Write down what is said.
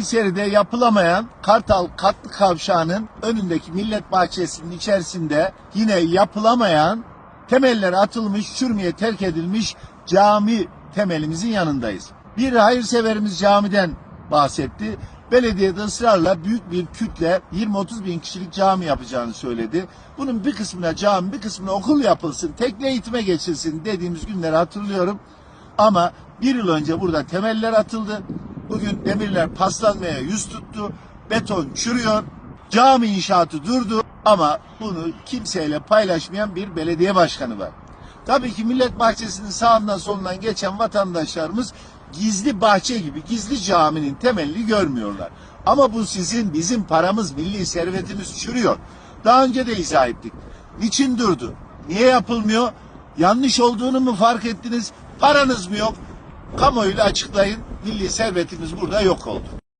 Kayseri'de yapılamayan Kartal Katlı Kavşağı'nın önündeki millet bahçesinin içerisinde yine yapılamayan temeller atılmış, çürümeye terk edilmiş cami temelimizin yanındayız. Bir hayırseverimiz camiden bahsetti. Belediye de ısrarla büyük bir kütle 20-30 bin kişilik cami yapacağını söyledi. Bunun bir kısmına cami, bir kısmına okul yapılsın, tekne eğitime geçilsin dediğimiz günleri hatırlıyorum. Ama bir yıl önce burada temeller atıldı. Bugün demirler paslanmaya yüz tuttu. Beton çürüyor. Cami inşaatı durdu ama bunu kimseyle paylaşmayan bir belediye başkanı var. Tabii ki millet bahçesinin sağından solundan geçen vatandaşlarımız gizli bahçe gibi gizli caminin temelini görmüyorlar. Ama bu sizin bizim paramız milli servetimiz çürüyor. Daha önce de izah ettik. Niçin durdu? Niye yapılmıyor? Yanlış olduğunu mu fark ettiniz? Paranız mı yok? Kamuoyuyla açıklayın. Milli servetimiz burada yok oldu.